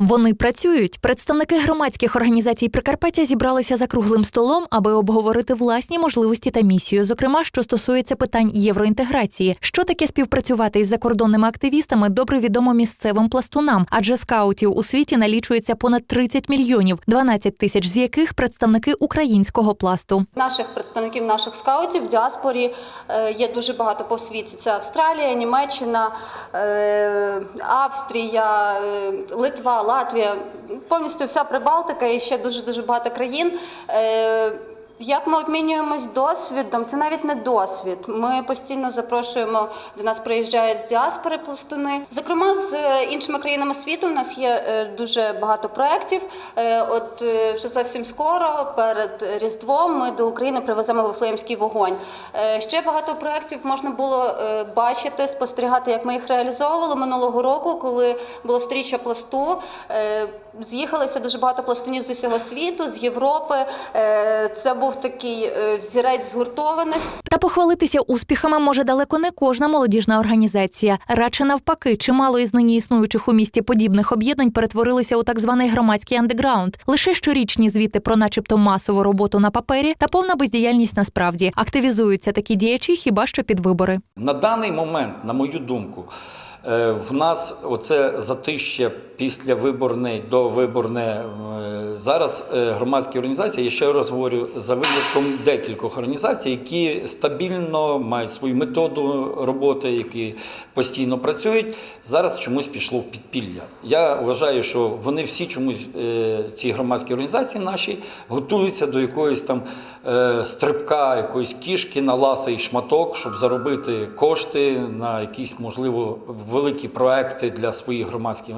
Вони працюють. Представники громадських організацій Прикарпаття зібралися за круглим столом, аби обговорити власні можливості та місію, зокрема, що стосується питань євроінтеграції. Що таке співпрацювати із закордонними активістами, добре відомо місцевим пластунам, адже скаутів у світі налічується понад 30 мільйонів, 12 тисяч з яких представники українського пласту. Наших представників наших скаутів в діаспорі е, є дуже багато по світі. Це Австралія, Німеччина, е, Австрія, е, Литва, Латвія, повністю вся Прибалтика і ще дуже дуже багато країн. Як ми обмінюємось досвідом? Це навіть не досвід. Ми постійно запрошуємо до нас приїжджають з діаспори пластуни. Зокрема, з е, іншими країнами світу у нас є е, дуже багато проєктів. Е, От вже зовсім скоро, перед Різдвом, ми до України привеземо Вифлеємський вогонь. Ще багато проєктів можна було бачити, спостерігати, як ми їх реалізовували минулого року, коли було стріччя пласту. З'їхалися дуже багато пластунів з усього світу, з Європи. Це був такий е, взірець згуртованості. Та похвалитися успіхами може далеко не кожна молодіжна організація. Радше навпаки, чимало із нині існуючих у місті подібних об'єднань перетворилися у так званий громадський андеграунд. Лише щорічні звіти про, начебто, масову роботу на папері та повна бездіяльність насправді активізуються такі діячі хіба що під вибори. На даний момент, на мою думку, е, в нас оце затище після виборний до виборне зараз е, громадські організації, я ще раз говорю, за винятком декількох організацій, які стабільно мають свою методу роботи, які постійно працюють, зараз чомусь пішло в підпілля. Я вважаю, що вони всі чомусь, е, ці громадські організації наші, готуються до якоїсь там е, стрибка, якоїсь кішки на ласий шматок, щоб заробити кошти на якісь, можливо, великі проекти для своїх громадських,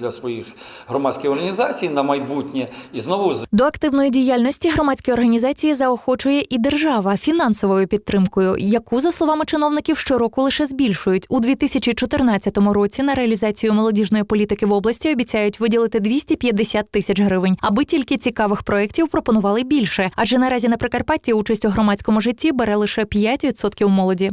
для своїх громадських організацій на майбутнє. І знову До активної діяльності громадські організації заохочує і держава фінансовою підтримкою, яку, за словами чиновників, щороку лише збільшують. У 2014 році на реалізацію молодіжної політики в області обіцяють виділити 250 тисяч гривень, аби тільки цікавих проєктів пропонували більше. Адже наразі на Прикарпатті участь у громадському житті бере лише 5% молоді.